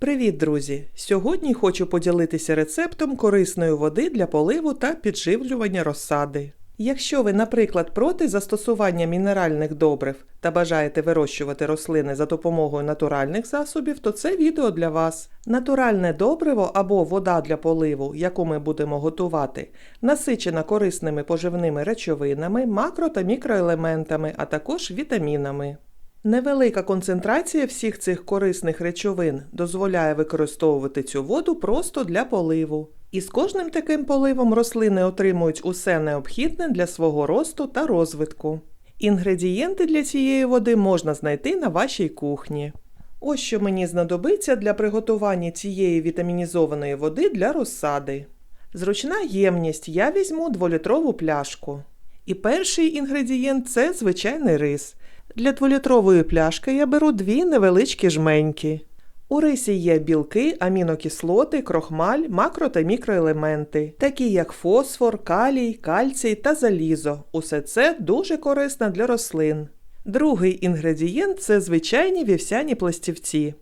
Привіт, друзі! Сьогодні хочу поділитися рецептом корисної води для поливу та підживлювання розсади. Якщо ви, наприклад, проти застосування мінеральних добрив та бажаєте вирощувати рослини за допомогою натуральних засобів, то це відео для вас. Натуральне добриво або вода для поливу, яку ми будемо готувати, насичена корисними поживними речовинами, макро та мікроелементами, а також вітамінами. Невелика концентрація всіх цих корисних речовин дозволяє використовувати цю воду просто для поливу. І з кожним таким поливом рослини отримують усе необхідне для свого росту та розвитку. Інгредієнти для цієї води можна знайти на вашій кухні. Ось що мені знадобиться для приготування цієї вітамінізованої води для розсади. Зручна ємність я візьму 2-літрову пляшку. І перший інгредієнт це звичайний рис. Для дволітрової пляшки я беру дві невеличкі жменьки. У рисі є білки, амінокислоти, крохмаль, макро та мікроелементи, такі як фосфор, калій, кальцій та залізо. Усе це дуже корисно для рослин. Другий інгредієнт це звичайні вівсяні пластівці.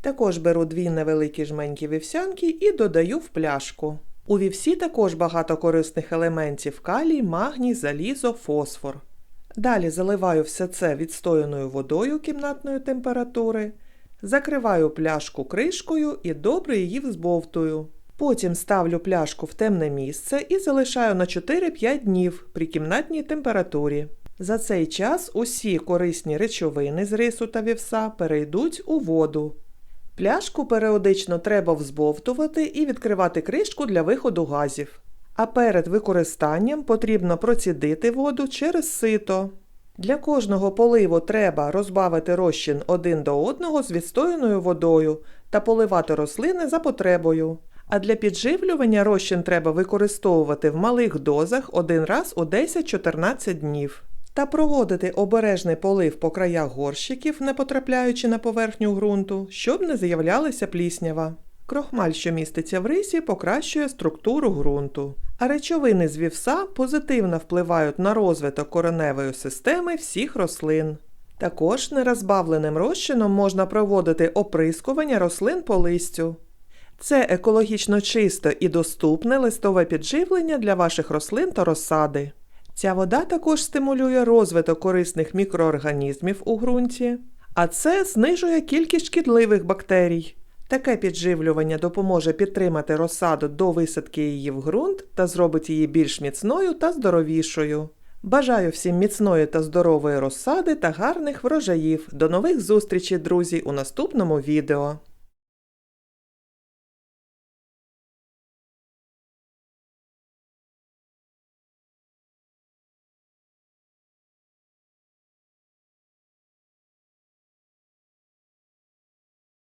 Також беру дві невеликі жменьки вівсянки і додаю в пляшку. У вівсі також багато корисних елементів калій, магній, залізо, фосфор. Далі заливаю все це відстояною водою кімнатної температури, закриваю пляшку кришкою і добре її взбовтую. Потім ставлю пляшку в темне місце і залишаю на 4-5 днів при кімнатній температурі. За цей час усі корисні речовини з рису та вівса перейдуть у воду. Пляшку періодично треба взбовтувати і відкривати кришку для виходу газів. А перед використанням потрібно процідити воду через сито. Для кожного поливу треба розбавити розчин один до одного з відстояною водою та поливати рослини за потребою. А для підживлювання розчин треба використовувати в малих дозах один раз у 10-14 днів. Та проводити обережний полив по краях горщиків, не потрапляючи на поверхню ґрунту, щоб не з'являлася пліснява. Крохмаль, що міститься в рисі, покращує структуру ґрунту. А речовини з вівса позитивно впливають на розвиток кореневої системи всіх рослин. Також нерозбавленим розчином можна проводити оприскування рослин по листю. Це екологічно чисте і доступне листове підживлення для ваших рослин та розсади. Ця вода також стимулює розвиток корисних мікроорганізмів у ґрунті, а це знижує кількість шкідливих бактерій. Таке підживлювання допоможе підтримати розсаду до висадки її в ґрунт та зробить її більш міцною та здоровішою. Бажаю всім міцної та здорової розсади та гарних врожаїв. До нових зустрічей, друзі, у наступному відео.